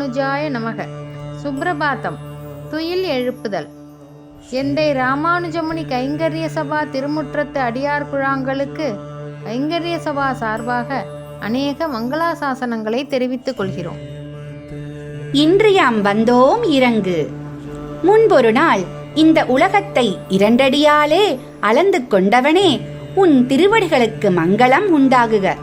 ராமானுஜாய நமக. சுப்பிரபாத்தம் துயில் எழுப்புதல். எந்தை ராமானுஜமுனி கைங்கரிய சபா திருமுற்றத்து அடியார் குழாங்களுக்கு கைங்கரிய சபா சார்பாக அநேக மங்களாசாசனங்களை தெரிவித்துக் கொள்கிறோம். இன்று யாம் வந்தோம் இறங்கு. முன்பொரு நாள் இந்த உலகத்தை இரண்டடியாலே அளந்து கொண்டவனே உன் திருவடிகளுக்கு மங்களம் உண்டாகுக.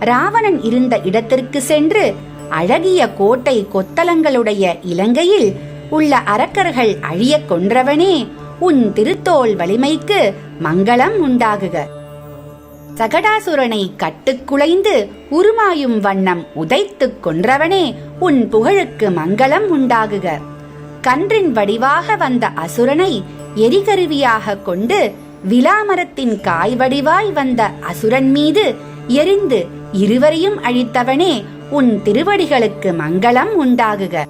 ராவணன் இருந்த இடத்திற்கு சென்று அழகிய கோட்டை கொத்தலங்களுடைய இலங்கையில் உள்ள அரக்கர்கள் அழியக் கொன்றவனே உன் திருத்தோள் வலிமைக்கு மங்களம் உண்டாகுக. சகடாசுரனை கட்டுக்குலைந்து உருமாயும் வண்ணம் உதைத்துக் கொன்றவனே உன் புகழுக்கு மங்களம் உண்டாகுக. கன்றின் வடிவாக வந்த அசுரனை எரிகருவியாக கொண்டு விலாமரத்தின் காய் வடிவாய் வந்த அசுரன் மீது எரிந்து இருவரையும் அழித்தவனே உன் திருவடிகளுக்கு மங்களம் உண்டாகுக.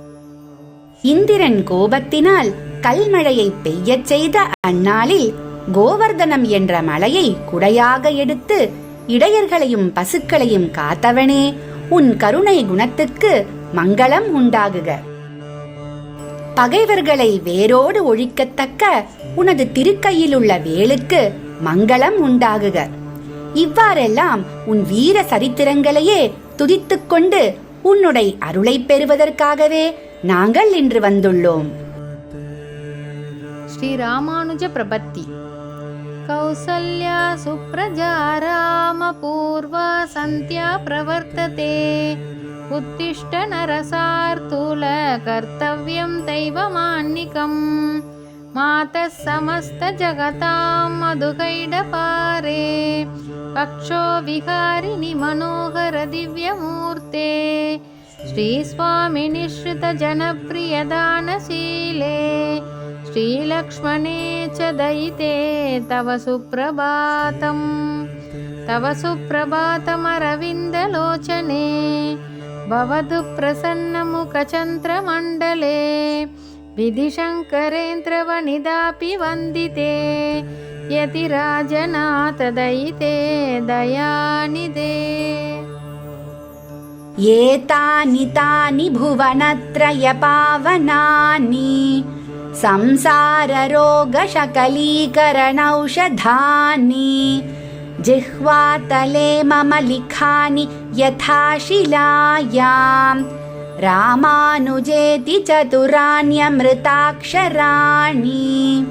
இந்திரன் கோபத்தினால் கல்மழையை பெய்யச் செய்த அந்நாளில் கோவர்தனம் என்ற மலையை குடையாக எடுத்து இடையர்களையும் பசுக்களையும் காத்தவனே உன் கருணை குணத்துக்கு மங்களம் உண்டாகுக. பகைவர்களை வேரோடு ஒழிக்கத்தக்க உனது திருக்கையில் உள்ள வேலுக்கு மங்களம் உண்டாகுக. இவ்வாறெல்லாம் உன் வீர சரித்திரங்களையே துதித்துக்கொண்டு உன்னுடைய அருளை பெறுவதற்காகவே நாங்கள் இன்று வந்துள்ளோம். ஸ்ரீ ராமானுஜ பிரபத்தி. கௌசல்யா சுப்ரஜா ராம பூர்வா சந்தியா பிரவர்த்ததே. உத்திஷ்ட நரசார்த்தூல கர்த்தவ்யம் தெய்வமான்னிகம். மாதः समस्त जगतां मधुकैडपारे पक्षो विहारिणि मनोहर दिव्यमूर्ते श्रीस्वामिनिश्रितजनप्रियदानशीले श्रीलक्ष्मणे च दयिते तव सुप्रभातम् तव सुप्रभातमरविन्दलोचने भवतु प्रसन्नमुखचन्द्रमण्डले विधिशङ्करेन्द्रवनिदापि वन्दिते यतिराजनाथदयिते दयानिदे। एतानि तानि भुवनत्रयपावनानि संसाररोगशकलीकरणौषधानि जिह्वातले मम लिखानि यथा शिलायाम् रामानुजेति चतुराण्यमृताक्षराणि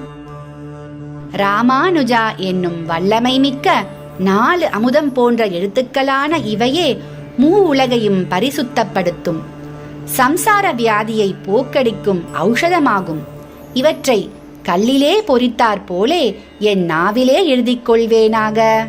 ராமானுஜா என்னும் வல்லமை மிக்க நாலு அமுதம் போன்ற எழுத்துக்களான இவையே மூ உலகையும் பரிசுத்தப்படுத்தும் சம்சார வியாதியை போக்கடிக்கும் ஔஷதமாகும் இவற்றை கல்லிலே பொறித்தாற் போலே என் நாவிலே எழுதிக் கொள்வேனாக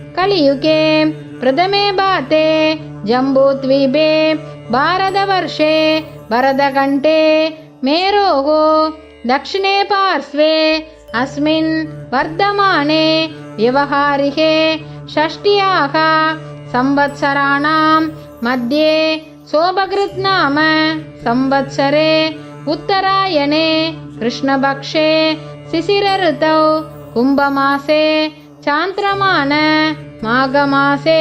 कलियुगे प्रथमे बाते जम्बूद्वीपे भारतवर्षे भरतकण्ठे मेरोः दक्षिणे पार्श्वे अस्मिन् वर्धमाने व्यवहारिके षष्ट्याः संवत्सराणां मध्ये सोभकृत् नाम संवत्सरे उत्तरायणे कृष्णपक्षे शिशिरऋतौ कुम्भमासे चान्द्रमान माघमासे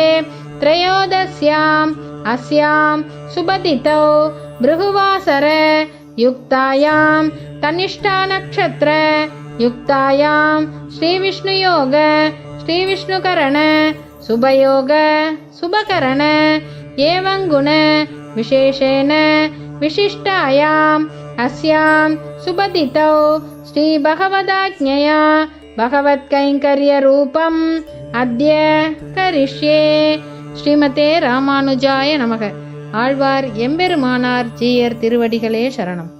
त्रयोदश्याम् अस्यां सुबतितौ भृगुवासर युक्तायां तनिष्ठानक्षत्र युक्तायां श्रीविष्णुयोग श्रीविष्णुकरण शुभयोग शुभकरण एवं गुण विशेषेण विशिष्टायाम् अस्यां सुबतितौ श्रीभगवदाज्ञया பகவத்கைங்கரியரூபம் அத்ய கரிஷ்யே ஸ்ரீமதே ராமானுஜாய நமக ஆழ்வார் எம்பெருமானார் ஜீயர் திருவடிகளே சரணம்.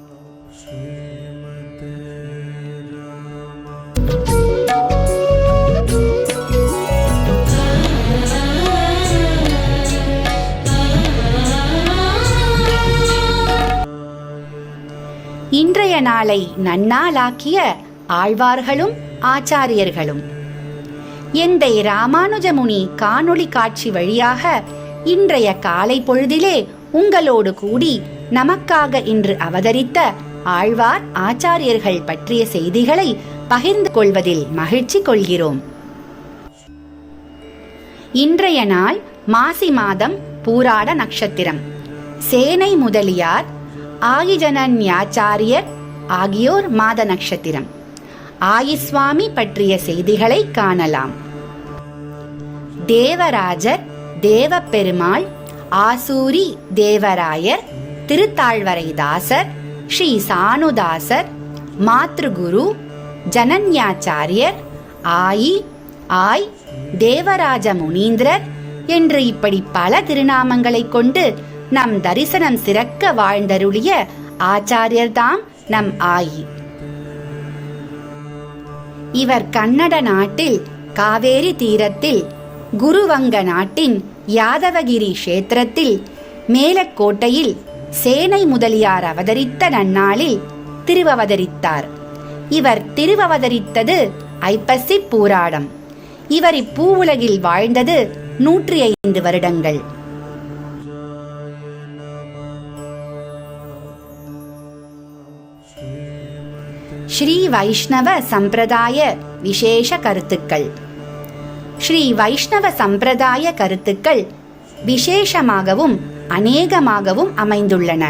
இன்றைய நாளை நன்னாளாக்கிய ஆழ்வார்களும் ஆச்சாரியர்களும். எந்தை ராமானுஜமுனி காணொளி காட்சி வழியாக இன்றைய காலை பொழுதிலே உங்களோடு கூடி நமக்காக இன்று அவதரித்த ஆழ்வார் ஆச்சாரியர்கள் பற்றிய செய்திகளை பகிர்ந்து கொள்வதில் மகிழ்ச்சி கொள்கிறோம். இன்றைய நாள் மாசி மாதம் பூராட நட்சத்திரம். சேனை முதலியார் ஆகிஜனன்யாச்சாரியர் ஆகியோர் மாத நட்சத்திரம். ஆயிஸ்வாமி பற்றிய செய்திகளை காணலாம். தேவராஜர் தேவப்பெருமாள் ஆசூரி தேவராயர் திருத்தாழ்வரைதாசர் ஸ்ரீ சானுதாசர் மாத்ருகுரு ஜனன்யாச்சாரியர் ஆயி ஆய் தேவராஜ முனீந்திரர் என்று இப்படி பல திருநாமங்களை கொண்டு நம் தரிசனம் சிறக்க வாழ்ந்தருளிய ஆச்சாரியர்தாம் நம் ஆயி. இவர் கன்னட நாட்டில் காவேரி தீரத்தில் குருவங்க நாட்டின் யாதவகிரி கஷேத்திரத்தில் மேலக்கோட்டையில் சேனை முதலியார் அவதரித்த நன்னாளில் திருவவதரித்தார். இவர் திருவவதரித்தது ஐப்பசி பூராடம். இவர் இப்பூவுலகில் வாழ்ந்தது நூற்றி ஐந்து வருடங்கள். ஸ்ரீ வைஷ்ணவ சம்பிரதாய விசேஷ கருத்துக்கள். ஸ்ரீ வைஷ்ணவ சம்பிரதாய கருத்துக்கள் விசேஷமாகவும் அநேகமாகவும் அமைந்துள்ளன.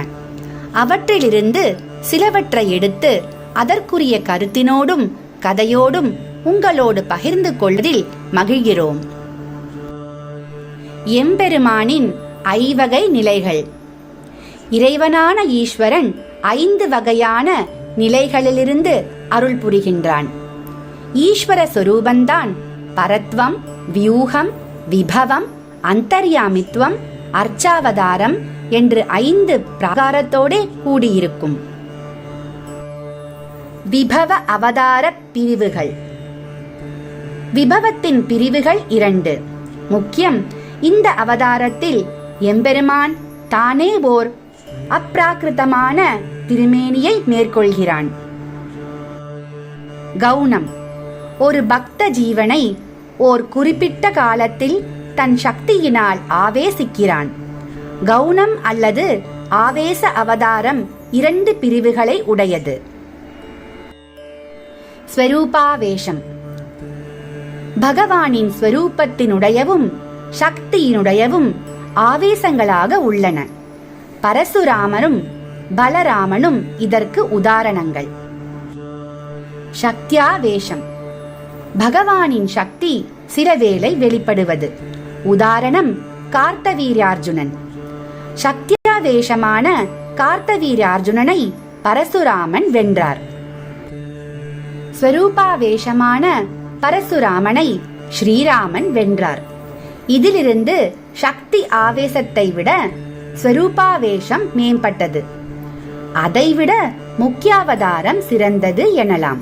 அவற்றிலிருந்து சிலவற்றை எடுத்து அதற்குரிய கருத்தினோடும் கதையோடும் உங்களோடு பகிர்ந்து கொள்வதில் மகிழ்கிறோம். எம்பெருமானின் ஐவகை நிலைகள். இறைவனான ஈஸ்வரன் ஐந்து வகையான நிலைகளிலிருந்து அருள் புரிகின்றான். ஈஸ்வர சொரூபந்தான் பரத்வம் வியூகம் விபவம் அந்தர்யாமித்வம் அர்ச்சாவதாரம் என்று ஐந்து பிரகாரத்தோடே கூடியிருக்கும். விபவ அவதார பிரிவுகள். விபவத்தின் பிரிவுகள் இரண்டு. முக்கியம் இந்த அவதாரத்தில் எம்பெருமான் தானே ஓர் அப்ராகிருதமான திருமேனியை மேற்கொள்கிறான். கவுனம் ஒரு பக்த ஜீவனை ஓர் குறிப்பிட்ட காலத்தில் தன் சக்தியினால் ஆவேசிக்கிறான். கவுனம் அல்லது ஆவேச அவதாரம் இரண்டு பிரிவுகளை உடையது. ஸ்வரூபாவேஷம். பகவானின் ஸ்வரூபத்தினுடையவும் சக்தியினுடையவும் ஆவேசங்களாக உள்ளன. பரசுராமரும் பலராமனும் இதற்கு உதாரணங்கள். சக்தியாவேஷம். பகவானின் சக்தி சிலவேளை வெளிப்படுவது. உதாரணம் கார்த்தவீர்யார்ஜுனன் சக்தியாவேஷமான கார்த்தவீரார்ஜுனனை பரசுராமன் வென்றார். ஸ்வரூபாவேஷமான பரசுராமனை ஸ்ரீராமன் வென்றார். இதிலிருந்து சக்தி ஆவேசத்தை விட ஸ்வரூபாவேஷம் மேம்பட்டது. அதைவிட முக்கியாவதாரம் சிறந்தது எனலாம்.